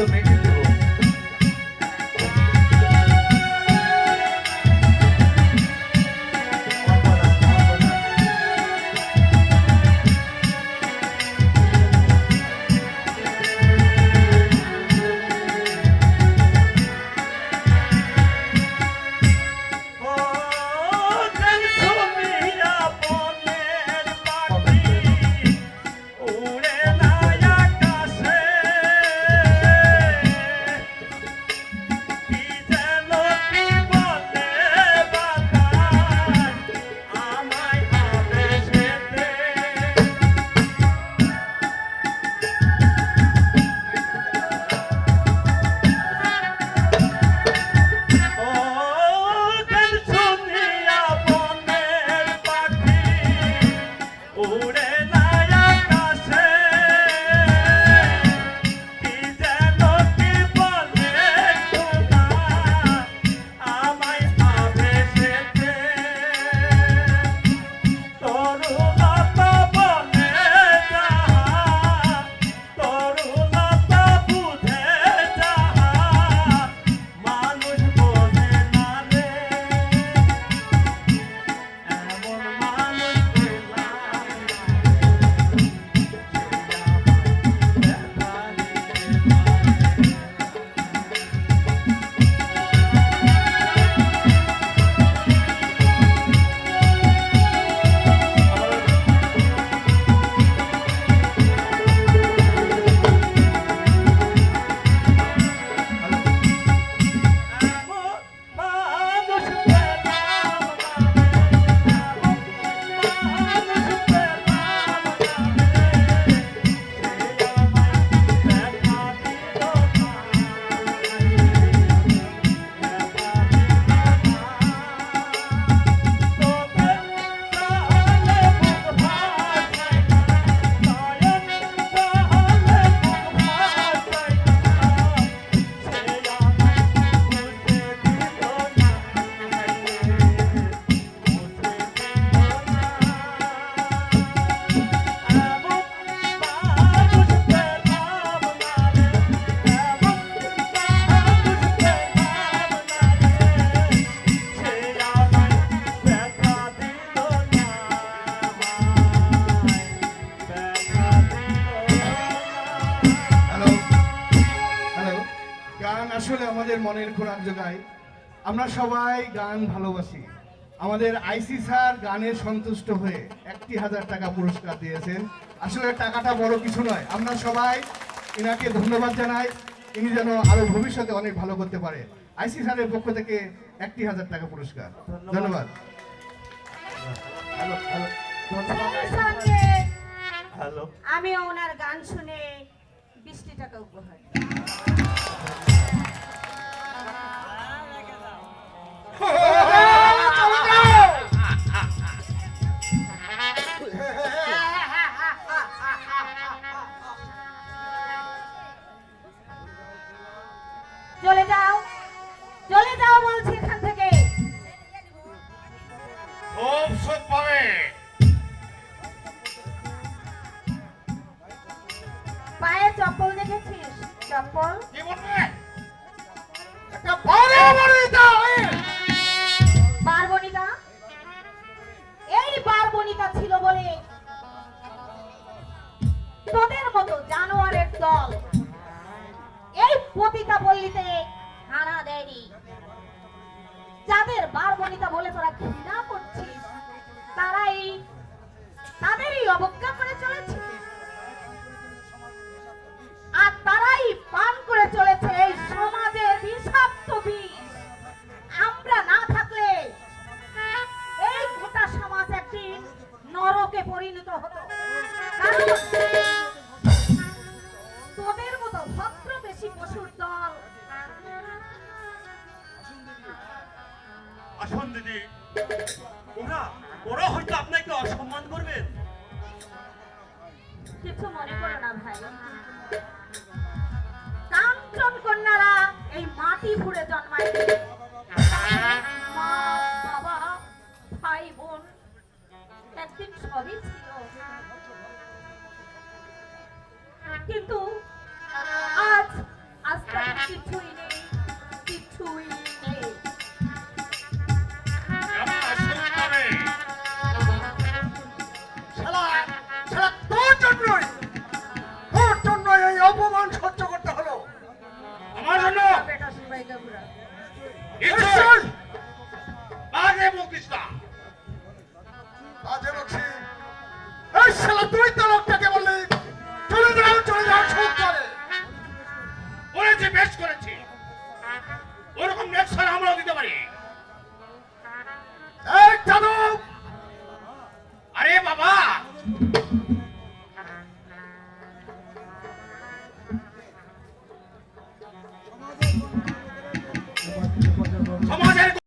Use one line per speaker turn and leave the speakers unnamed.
the main গানের খোরাক যোগায় আমরা সবাই গান ভালোবাসি। আমাদের আইসি স্যার গানে সন্তুষ্ট হয়ে একটি হাজার টাকা পুরস্কার দিয়েছেন। আসলে টাকাটা বড় কিছু নয়। আমরা সবাই এনাকে ধন্যবাদ জানাই। ইনি যেন আরও ভবিষ্যতে অনেক ভালো করতে পারে। আইসি স্যারের পক্ষ থেকে একটি হাজার টাকা পুরস্কার। ধন্যবাদ।
আমি ওনার গান শুনে বিশটি টাকা উপহার চপ্পল দেখেছিস? চপ্পল। বারবনিতা এই বারবনিতা ছিল বলে তোদের মতো জানোয়ারের দল। এই পতিতা পল্লীতে হানা দেয়নি। যাদের বারবনিতা বলে তোরা ঘৃণা করছিস তারাই তাদেরই অবজ্ঞা
ওরা হয়তো আপনাকে অসম্মান করবেন
এই মাটি ভুড়ে জন্মায়। ভাই বোন সবই ছিল। কিন্তু
It's